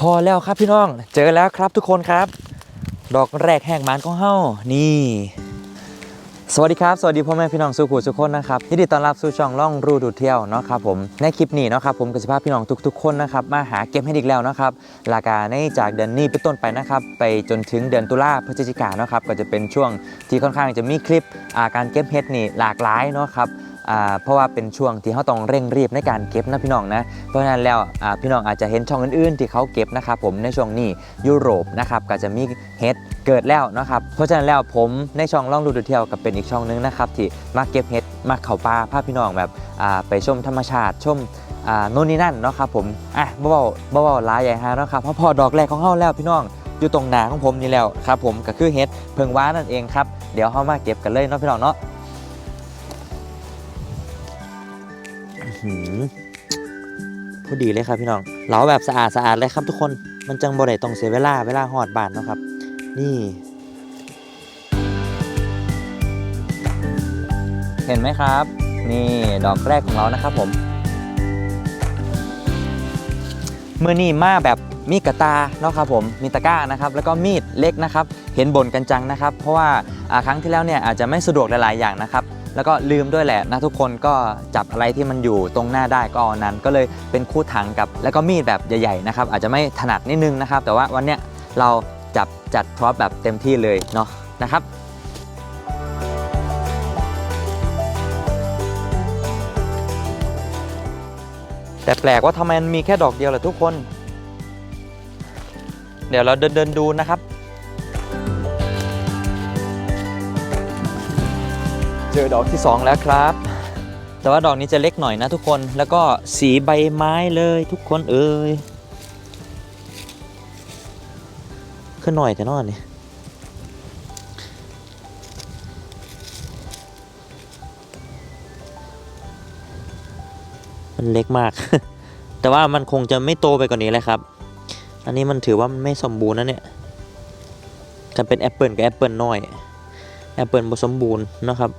พอแล้วครับพี่น้อง เจอแล้วครับทุกคนครับ ดอกแรกแหกมันของเฮานี่ สวัสดีครับ สวัสดีพ่อแม่พี่น้องสุขุสุขคนนะครับยินดีต้อนรับสู่ช่องล่องรูดูเที่ยวเนาะครับผมในคลิปนี้เนาะครับผมกับสภาพพี่น้องทุกๆคนนะครับมาหาเก็บให้อีกแล้วนะครับรากาในจากเดือนนี้เป็นต้นไปนะครับไปจนถึงเดือนตุลาพฤศจิกาเนาะครับก็จะเป็นช่วงที่ค่อนข้างจะมีคลิปอาการเก็บเห็ดนี่หลากหลายเนาะครับ เพราะว่าเป็นช่วงที่เขาต้องเร่งรีบในการเก็บนะพี่น้องนะ เพราะฉะนั้นแล้วพี่น้องอาจจะเห็นช่องอื่นๆ ที่เขาเก็บนะครับผมในช่วงนี้ยุโรปนะครับก็จะมีเฮดเกิดแล้วนะครับเพราะฉะนั้นแล้วผมในช่องล่องดูดูเที่ยวกับเป็นอีกช่องนึงนะครับที่มาเก็บเฮดมาเข่าปลาพาพพี่น้องแบบไปชมธรรมชาติชมโน่นนี่นั่นเนาะครับผมอะบ่เบาบ่เบาหลายใหญ่ฮะเนาะครับเพราะพอดอกแรกของเขาแล้วพี่น้องอยู่ตรงหนาของผมนี่แล้วครับผมก็คือเฮดเพิงว้านั่นเองครับเดี๋ยวเขามาเก็บกันเลยเนาะพี่น้องเนาะ พอดีเลยครับพี่น้องเหลาแบบสะอาดสะอาดเลยครับทุกคนมันจังบ่ได้ต้องเสียเวลาเวลาหอดบานเนาะครับ นี่ เห็นไหมครับ นี่ดอกแรกของเรานะครับผมเมื่อนี่มาแบบมีดกระตาเนาะครับผมมีตะกร้านะครับ แล้วก็มีดเล็กนะครับ เห็นบ่นกันจังนะครับ เพราะว่าครั้งที่แล้วเนี่ยอาจจะไม่สะดวกหลายๆอย่างนะครับ แล้วก็ลืมด้วยแหละนะทุกคนก็จับอะไรที่มันอยู่ตรงหน้าได้ก็เอานั้น ก็เลยเป็นคู่ถังกับ แล้วก็มีดแบบใหญ่ๆนะครับอาจจะไม่ถนัดนิดนึงนะครับ แต่ว่าวันเนี้ยเราจับจัดพร็อพแบบเต็มที่เลยเนาะนะครับแต่แปลกว่าทำไมมันมีแค่ดอกเดียวล่ะทุกคน เดี๋ยวเราเดินเดินๆดูนะครับ จอดอกที่ 2 แล้วครับ แต่ว่าดอกนี้จะเล็กหน่อยนะทุกคน แล้วก็สีใบไม้เลยทุกคนเอ้ยขึ้นหน่อยแต่นอนนี่มันเล็กมาก แต่ว่ามันคงจะไม่โตไปกว่านี้เลยครับ อันนี้มันถือว่ามันไม่สมบูรณ์นะเนี่ยจะเป็นแอปเปิลกับแอปเปิลน้อยแอปเปิลผสมบูรณ์นะครับ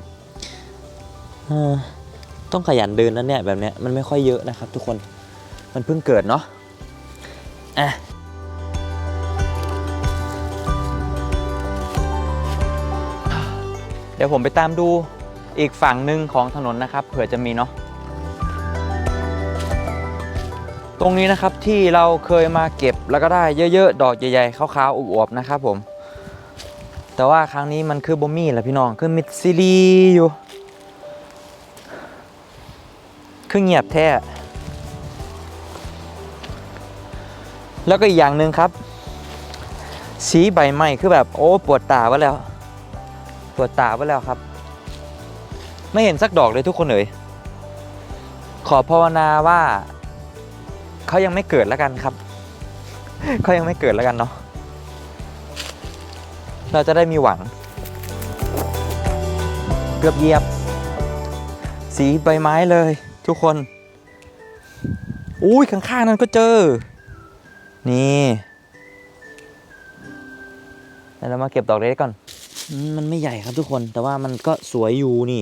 ต้องขยันเดินนะเนี่ยแบบเนี้ยมันไม่ค่อยเยอะนะครับ ทุกคนมันเพิ่งเกิดเนาะอะเดี๋ยวผมไปตามดูอีกฝั่งหนึ่งของถนนนะครับ เผื่อจะมีเนาะตรงนี้นะครับที่เราเคยมาเก็บแล้วก็ได้เยอะๆ ดอกใหญ่ๆขาวๆอวบๆนะครับผม แต่ว่าครั้งนี้มันคือบอมี่แหละพี่น้องคือมิดซิลีอยู่ คือเงียบแท้ แล้วก็อีกอย่างหนึ่งครับ สีใบไม้คือแบบโอ้ปวดตาไว้แล้ว ปวดตาไว้แล้วครับ ไม่เห็นสักดอกเลยทุกคนเอ๋ยขอภาวนาว่าเขายังไม่เกิดแล้วกันครับเขายังไม่เกิดแล้วกันเนาะเราจะได้มีหวัง เกือบเหยียบ สีใบไม้เลย ทุกคน อุ้ยข้างๆนั้นก็เจอ นี่เดี๋ยวเรามาเก็บดอกเล็กก่อนมมันไม่ใหญ่ครับทุกคน แต่ว่ามันก็สวยอยู่นี่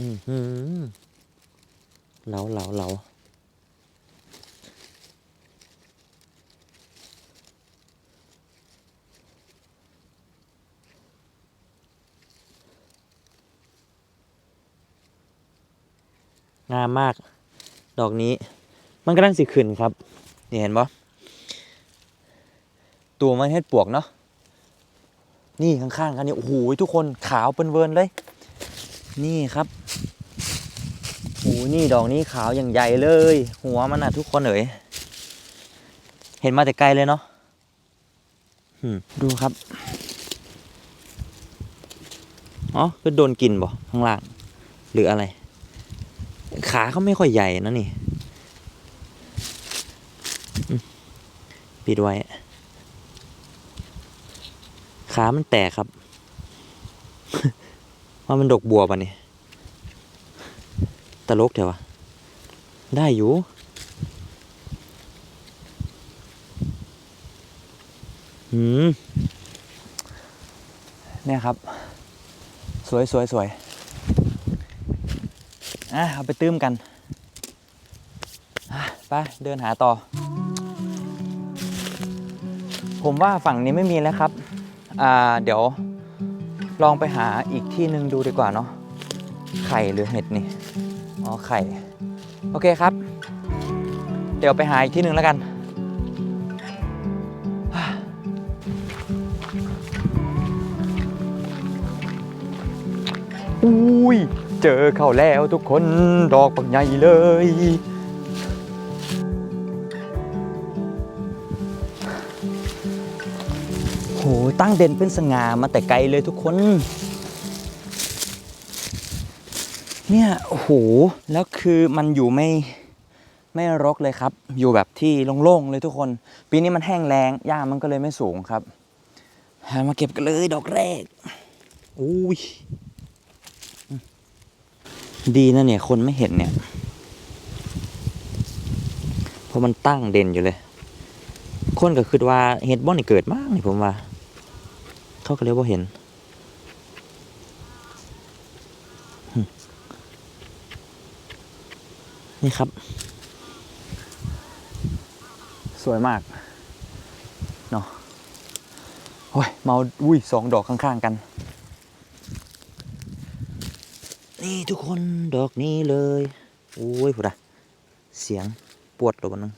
อือหือเหลาเหลาเหลา งามมาก ดอกนี้ มันกำลังสิขึ้นครับ นี่เห็นปะตัวมันเฮ็ดปวกเนาะ นี่ข้างๆกันนี่โอ้โหทุกคนขาวเป็นเวิร์นเลย นี่ครับโอ้หนี่ดอกนี้ขาวอย่างใหญ่เลย หัวมันอะทุกคนเอ๋ยเห็นมาแต่ไกลเลยเนาะดูครับอ๋อก็โดนกินบ่ข้างล่าง หรืออะไร ขาเขาไม่ค่อยใหญ่นะนี่ปิดไว้ ขามันแตกครับ ว่ามันดกบัวปะนี่ตลกเถอะวะ ได้อยู่หืมเนี่ยครับ สวยสวยสวย อะเอาไปตื้มกันไปเดินหาต่อ ผมว่าฝั่งนี้ไม่มีแล้วครับ อ่าเดี๋ยวลองไปหาอีกที่หนึ่งดูดีกว่าเนาะไข่หรือเห็ดนี่อ๋อไข่ โอเคครับ เดี๋ยวไปหาอีกที่หนึ่งแล้วกันอุ้ย เจอเข้าแล้วทุกคนดอกปักใหญ่เลย โห ตั้งเด่นเป็นสง่ามาแต่ไกลเลยทุกคน เนี่ยโอ้โห แล้วคือมันอยู่ไม่ไม่รกเลยครับ อยู่แบบที่โล่งๆเลยทุกคน ปีนี้มันแห้งแล้งหญ้ามันก็เลยไม่สูงครับ มาเก็บกันเลยดอกแรกอุ้ย ดีนะเนี่ย คนไม่เห็นเนี่ย เพราะมันตั้งเด่นอยู่เลย คนก็คือว่าเห็ดบ่นี่เกิดมากนี่ผมว่า เขาก็เลยว่าเห็น นี่ครับ สวยมาก เนาะโอ้ย เมา อุ้ยสองดอกข้าง ๆ กัน นี่ทุกคนดอกนี้เลย โอ้ยพูดอะเสียงปวดตัวนึง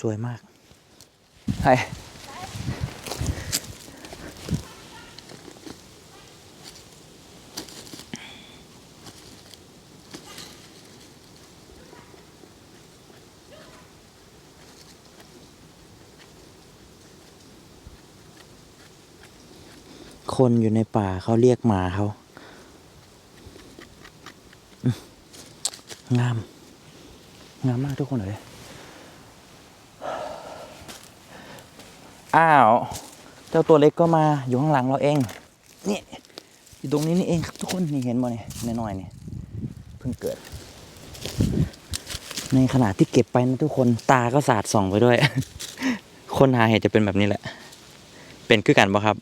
สวยมาก ไฮ คนอยู่ในป่าเขาเรียกหมาเขางาม งามมากทุกคนเลย อ้าว เจ้าตัวเล็กก็มาอยู่ข้างหลังเราเอง นี่ อยู่ตรงนี้นี่เองครับทุกคน นี่เห็นบ่เนี่ยน้อยๆเนี่ยเพิ่งเกิด ในขณะที่เก็บไปนะทุกคน ตาก็สาดส่องไปด้วย คนหาเห็ดจะเป็นแบบนี้แหละ เป็นคือกันบ่ครับ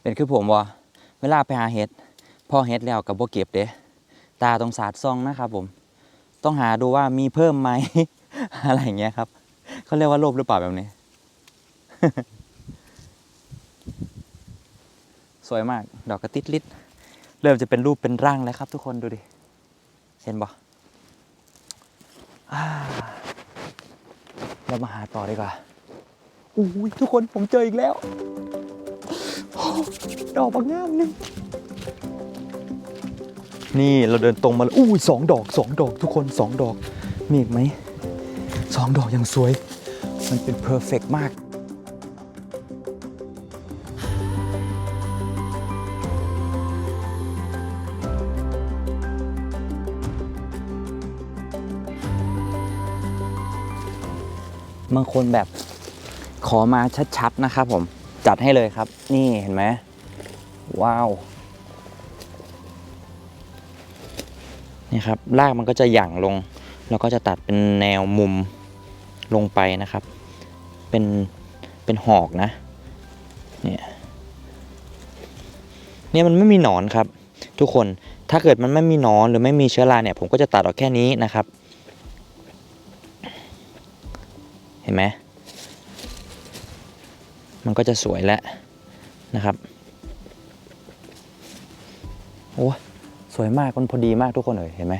เป็นคือผมบ่เวลาไปหาเห็ดพอเห็ดแล้วกับบ่เก็บเด้ตาต้องสาดส่องนะครับผม ต้องหาดูว่ามีเพิ่มไหม อะไรอย่างเงี้ยครับเขาเรียกว่าโลภหรือเปล่าแบบนี้ สวยมากดอกกระติดลิดเริ่มจะเป็นรูปเป็นร่างแล้วครับ ทุกคนดูดิเห็นบ่อ่าเรามาหาต่อดีกว่าอุ้ยทุกคนผมเจออีกแล้ว ดอกบางงามนี่นี่เราเดินตรงมาแล้วอุ้ยสองดอกสองดอกทุกคนสองดอกมีอีกไหมสองดอกยังสวย มันเป็นเพอร์เฟกมากบางคนแบบขอมาชัดๆนะครับผม จัดให้เลยครับ นี่เห็นไหมว้าวนี่ครับรากมันก็จะหยั่งลง แล้วก็จะตัดเป็นแนวมุมลงไปนะครับ เป็นเป็นหอกนะเนี่ยเนี่ยมันไม่มีหนอนครับ ทุกคนถ้าเกิดมันไม่มีหนอนหรือไม่มีเชื้อราเนี่ย ผมก็จะตัดออกแค่นี้นะครับ เห็นไหม มันก็จะสวยแล้วนะครับโอ้สวยมากมันพอดีมากทุกคนเลยเห็นไหม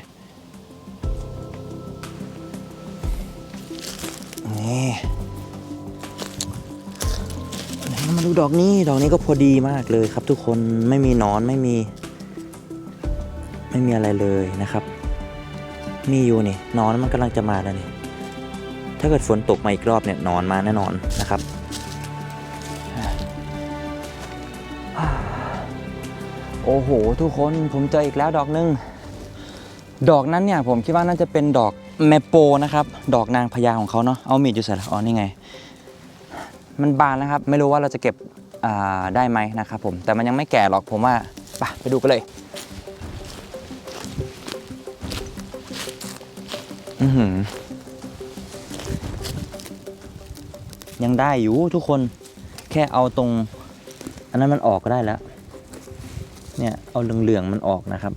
นี่มาดูดอกนี้ดอกนี้ก็พอดีมากเลยครับ ทุกคนไม่มีนอนไม่มี ไม่มีอะไรเลยนะครับ มีอยู่นี่นอนมันกำลังจะมาแล้วนี่ถ้าเกิดฝนตกมาอีกรอบเนี่ยนอนมาแน่นอนนะครับ อ้โห ทุกคนผมเจออีกแล้วดอกหนึง ดอกนั้นเนี่ยผมคิดว่าน่าจะเป็นดอกแมโปนะครับ ดอกนางพญาของเขาเนาะเอามีดอยู่ใส่ละอ๋อนี่ไง มันบานนะครับ ไม่รู้ว่าเราจะเก็บได้ไหมนะครับผมแต่มันยังไม่แก่หรอกผมว่าไปไปดูกันเลยอือหือยังได้อยู่ทุกคนแค่เอาตรง อันนั้นมันออกก็ได้แล้ว เนี่ยเอาเหลืองๆมันออกนะครับ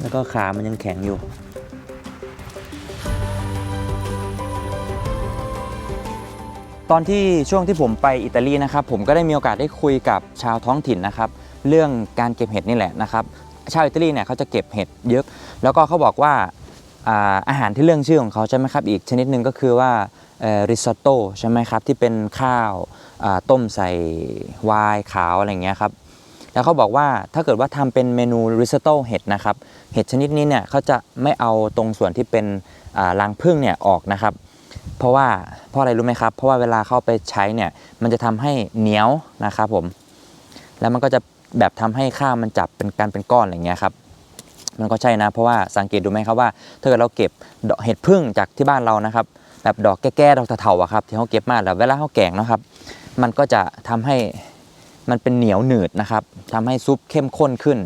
แล้วก็ขามันยังแข็งอยู่ ตอนที่ช่วงที่ผมไปอิตาลีนะครับผมก็ได้มีโอกาสได้คุยกับชาวท้องถิ่นนะครับ เรื่องการเก็บเห็ดนี่แหละนะครับ ชาวอิตาลีเนี่ยเขาจะเก็บเห็ดเยอะ แล้วก็เขาบอกว่าอาอาหารที่เรื่องชื่อของเขาใช่ไหมครับ อีกชนิดหนึ่งก็คือว่า ริซอตโต้ใช่ไหมครับที่เป็นข้าวต้มใส่ไวน์ขาวอะไรเงี้ยครับแล้วเขาบอกว่าถ้าเกิดว่าทำเป็นเมนูริซอตโต้เห็ดนะครับเห็ดชนิดนี้เนี่ยเขาจะไม่เอาตรงส่วนที่เป็นรังผึ้งเนี่ยออกนะครับ เพราะว่าเพราะอะไรรู้ไหมครับ เพราะว่าเวลาเข้าไปใช้เนี่ยมันจะทำให้เหนียวนะครับผมแล้วมันก็จะแบบทำให้ข้าวมันจับเป็นการเป็นก้อนอะไรเงี้ยครับมันก็ใช่นะเพราะว่าสังเกตดูไหมครับว่า ถ้าเกิดเราเก็บเห็ดพึ่งจากที่บ้านเรานะครับ แบบดอกแก้ๆดอกเถาๆอะครับที่เขาเก็บมาแล้วเวลาเขาแกงนะครับ มันก็จะทำให้มันเป็นเหนียวหนืดนะครับทำให้ซุปเข้มข้นขึ้น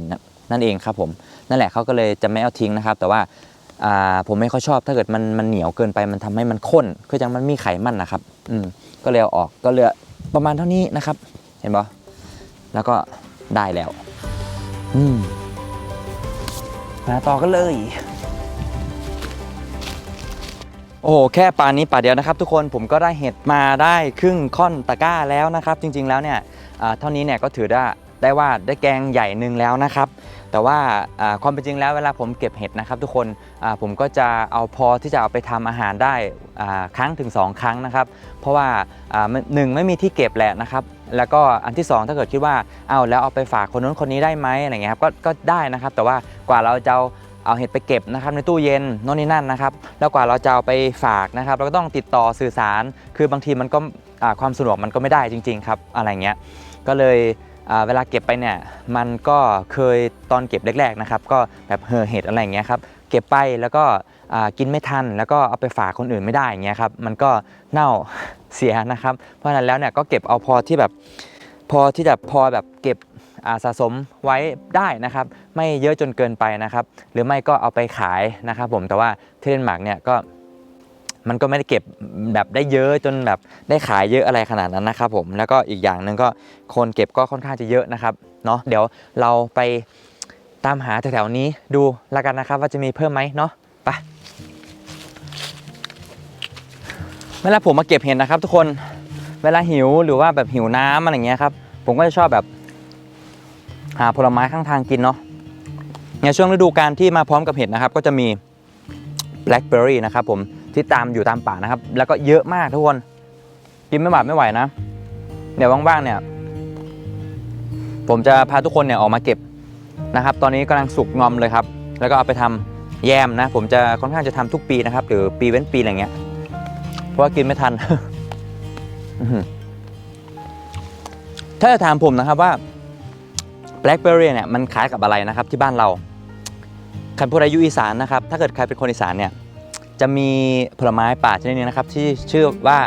นั่นเองครับผมนั่นแหละเขาก็เลยจะไม่เอาทิ้งนะครับ แต่ว่าผมไม่ค่อยชอบถ้าเกิดมันมันเหนียวเกินไปมันทำให้มันข้นคือจังมันมีไขมันนะครับอืมก็เลยเอาออกก็เหลือประมาณเท่านี้นะครับ เห็นปะแล้วก็ได้แล้ว อืมมาต่อกันเลย โอ้โหแค่ปลานี้ปลาเดียวนะครับทุกคนผมก็ได้เห็ดมาได้ครึ่งค่อนตะกร้าแล้วนะครับ จริงๆแล้วเนี่ยเท่านี้เนี่ยก็ถือได้ได้ว่าได้แกงใหญ่หนึ่งแล้วนะครับ แต่ว่าความเป็นจริงแล้วเวลาผมเก็บเห็ดนะครับทุกคนผมก็จะเอาพอที่จะเอาไปทำอาหารได้ครั้งถึง 2 ครั้งนะครับ เพราะว่าหนึ่งไม่มีที่เก็บแหละนะครับ แล้วก็อันที่ 2 ถ้าเกิดคิดว่าเอาแล้วเอาไปฝากคนนู้นคนนี้ได้ไหมอะไรเงี้ยครับก็ก็ได้นะครับ แต่ว่ากว่าเราจะ เอาเห็ดไปเก็บนะครับในตู้เย็นโน่นนี่นั่นนะครับ แล้วกว่าเราจะเอาไปฝากนะครับเราก็ต้องติดต่อสื่อสาร คือบางทีมันก็ความสะดวกมันก็ไม่ได้จริง ๆ ครับอะไรเงี้ยก็เลยเวลาเก็บไปเนี่ยมันก็เคยตอนเก็บแรกๆนะครับก็แบบเห่อเห็ดอะไรเงี้ยครับเก็บไปแล้วก็กินไม่ทัน แล้วก็เอาไปฝากคนอื่นไม่ได้อย่างเงี้ยครับมันก็เน่าเสียนะครับ เพราะฉะนั้นแล้วเนี่ยก็เก็บเอาพอที่แบบพอที่จะพอแบบเก็บ สะสมไว้ได้นะครับ ไม่เยอะจนเกินไปนะครับ หรือไม่ก็เอาไปขายนะครับผมแต่ว่าที่เดนมาร์กเนี่ยก็มันก็ไม่ได้เก็บแบบได้เยอะจนแบบได้ขายเยอะอะไรขนาดนั้นนะครับผมแล้วก็อีกอย่างหนึ่งก็คนเก็บก็ค่อนข้างจะเยอะนะครับเนาะเดี๋ยวเราไปตามหาแถวๆนี้ดูล้วกันนะครับ ว่าจะมีเพิ่มไหมเนาะไปเวลาผมมาเก็บเห็ดนะครับ ทุกคนเวลาหิวหรือว่าแบบหิวน้ำอะไรเงี้ยครับผมก็จะชอบแบบ หาผลไม้ข้างทางกินเนาะในช่วงฤดูกาลที่มาพร้อมกับเห็ดนะครับ ก็จะมี blackberry นะครับผมที่ตามอยู่ตามป่านะครับ แล้วก็เยอะมากทุกคนกินไม่บาดไม่ไหวนะเดี๋ยวว่างๆเนี่ย ผมจะพาทุกคนเนี่ยออกมาเก็บนะครับ ตอนนี้กำลังสุกงอมเลยครับ แล้วก็เอาไปทำแยมนะ ผมจะค่อนข้างจะทำทุกปีนะครับหรือปีเว้นปีอะไรเงี้ย เพราะว่ากินไม่ทันถ้าจะถามผมนะครับว่า blackberry เนี่ยมันคล้ายกับอะไรนะครับที่บ้านเราใครพูดอายุอีสานนะครับถ้าเกิดใครเป็นคนอีสานเนี่ยจะมีผลไม้ป่าชนิดนึงนะครับที่ชื่อว่า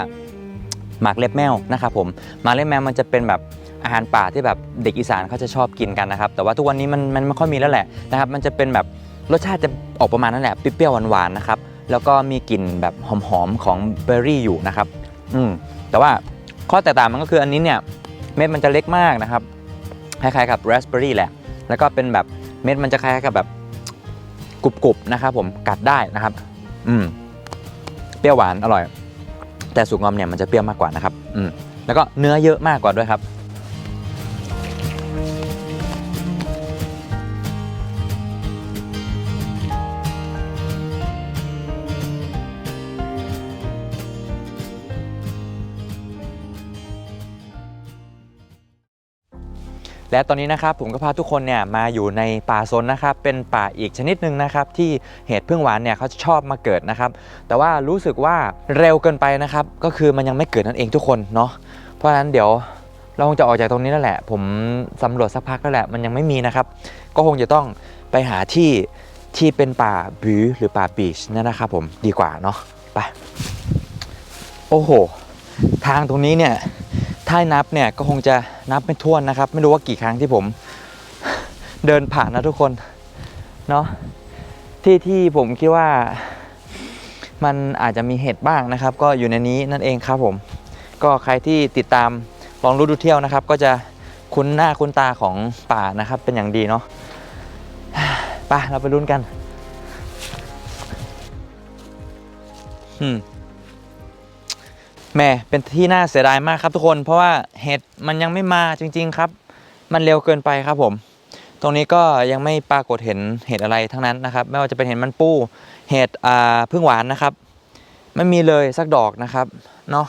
หมากเล็บแมวนะครับผมหมากเล็บแมวมันจะเป็นแบบอาหารป่าที่แบบเด็กอีสานเขาจะชอบกินกันนะครับแต่ว่าทุกวันนี้มันมันไม่ค่อยมีแล้วแหละนะครับมันจะเป็นแบบรสชาติจะออกประมาณนั้นแหละเปรี้ยวหวานๆนะครับแล้วก็มีกลิ่นแบบหอมๆของเบอร์รี่อยู่นะครับอืมแต่ว่าข้อแตกต่างมันก็คืออันนี้เนี่ยเม็ดมันจะเล็กมากนะครับ คล้ายๆกับราสเบอร์รี่แหละ แล้วก็เป็นแบบเม็ดมันจะคล้ายๆกับแบบกรุบๆนะครับผมกัดได้นะครับ อืมเปรี้ยวหวานอร่อย แต่สุกงอมเนี่ยมันจะเปรี้ยวมากกว่านะครับ อืมแล้วก็เนื้อเยอะมากกว่าด้วยครับ และตอนนี้นะครับผมก็พาทุกคนเนี่ยมาอยู่ในป่าโซนนะครับเป็นป่าอีกชนิดหนึ่งนะครับที่เห็ดพึ่งหวานเนี่ยเขาชอบมาเกิดนะครับ แต่ว่ารู้สึกว่าเร็วเกินไปนะครับ ก็คือมันยังไม่เกิดนั่นเองทุกคนเนาะเพราะฉะนั้นเดี๋ยวเราคงจะออกจากตรงนี้แล้วแหละ ผมสำรวจสักพักแล้วแหละมันยังไม่มีนะครับ ก็คงจะต้องไปหาที่ที่เป็นป่าบือหรือป่าบีชนี่ยนะครับผมดีกว่าเนาะไปโอ้โห ทางตรงนี้เนี่ย ถ้าให้นับเนี่ยก็คงจะนับไม่ถ้วนนะครับ ไม่รู้ว่ากี่ครั้งที่ผมเดินผ่านนะทุกคนเนาะที่ที่ผมคิดว่ามันอาจจะมีเห็ดบ้างนะครับ ก็อยู่ในนี้นั่นเองครับผม ก็ใครที่ติดตามลองรู้ดูเที่ยวนะครับ ก็จะคุ้นหน้าคุ้นตาของป่านะครับ เป็นอย่างดีเนาะไปเราไปลุ้นกันอืม แหม่เป็นที่น่าเสียดายมากครับทุกคน เพราะว่าเห็ดมันยังไม่มาจริง ๆครับ มันเร็วเกินไปครับผม ตรงนี้ก็ยังไม่ปรากฏเห็นเห็ดอะไรทั้งนั้นนะครับ ไม่ว่าจะเป็นเห็ดมันปูเห็ดอ่าพึ่งหวานนะครับ ไม่มีเลยสักดอกนะครับเนาะ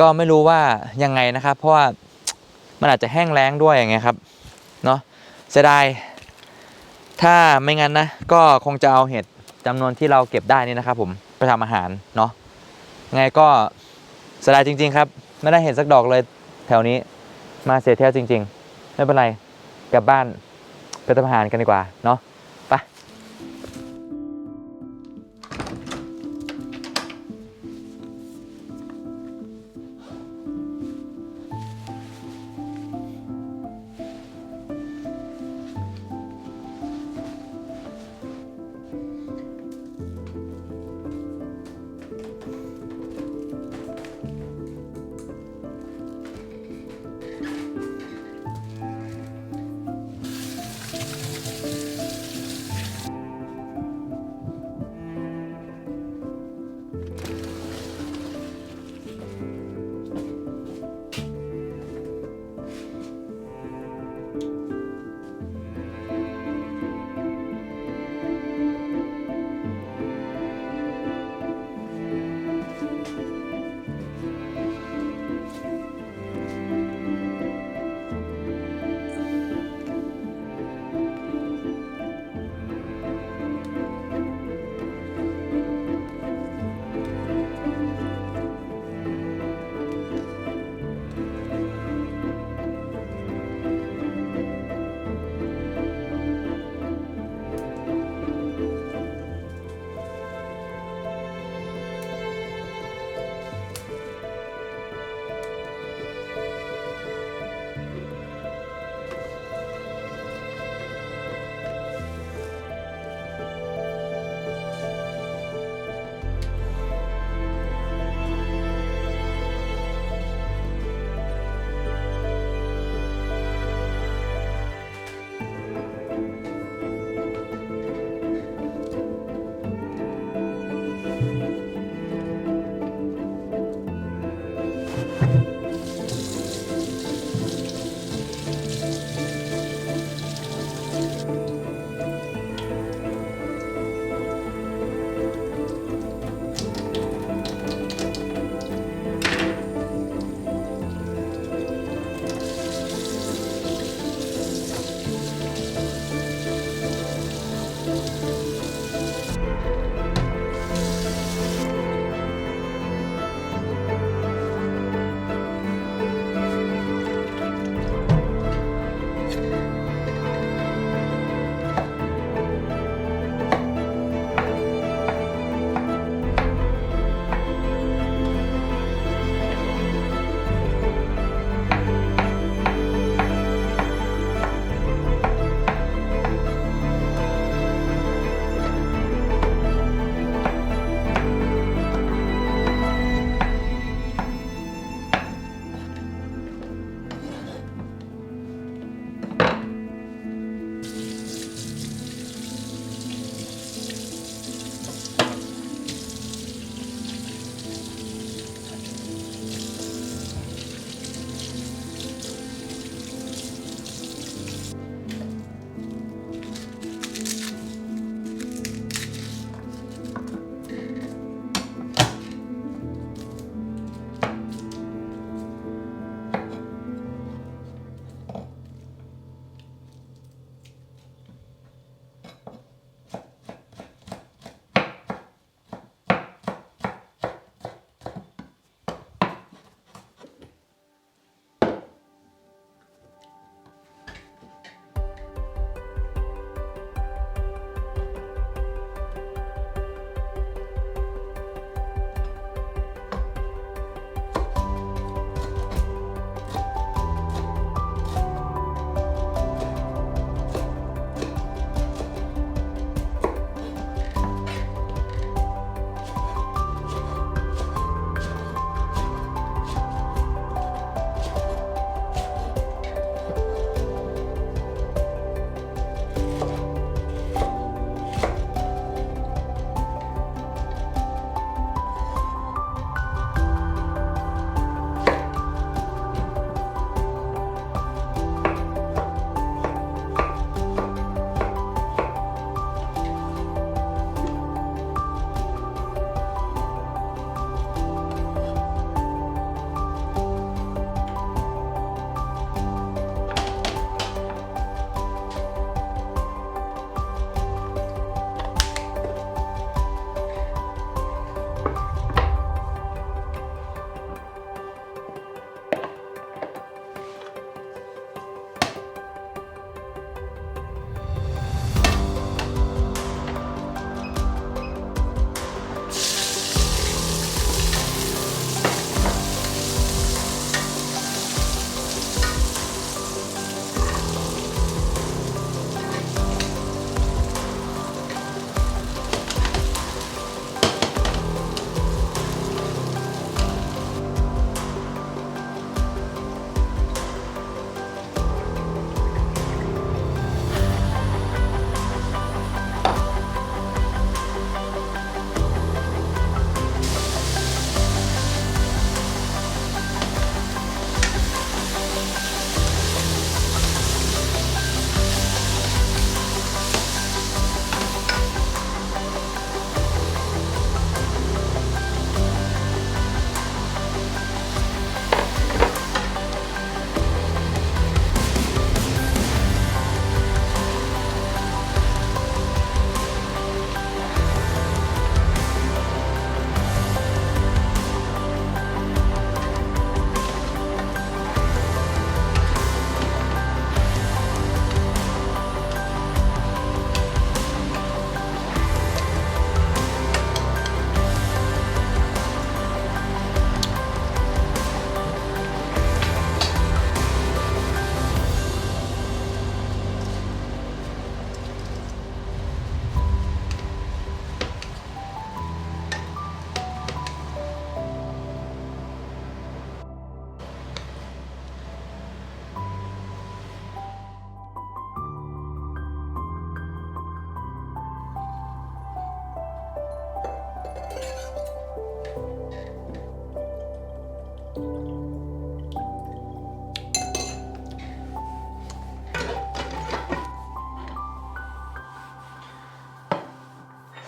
ก็ไม่รู้ว่ายังไงนะครับ เพราะว่ามันอาจจะแห้งแล้งด้วยอย่างเงี้ยครับเนาะเสียดายถ้าไม่งั้นนะก็คงจะเอาเห็ดจำนวนที่เราเก็บได้นี่นะครับ ผมไปทำอาหารเนาะไงก็ เสียดายจริง ๆ ครับ ไม่ได้เห็นสักดอกเลยแถวนี้ มาเสียเที่ยวจริง ๆ ไม่เป็นไร กลับบ้านไปทำอาหารกันดีกว่าเนาะ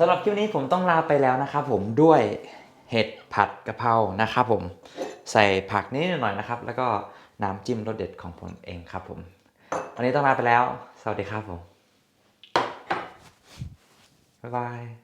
ำหรับคลิปนี้ผมต้องลาไปแล้วนะครับผมด้วยเห็ดผัดกะเพรานะครับผมใส่ผักนิดหน่อยนะครับ แล้วก็น้ำจิ้มรสเด็ดของผมเองครับผมวันนี้ต้องลาไปแล้ว สวัสดีครับผมบ๊ายบาย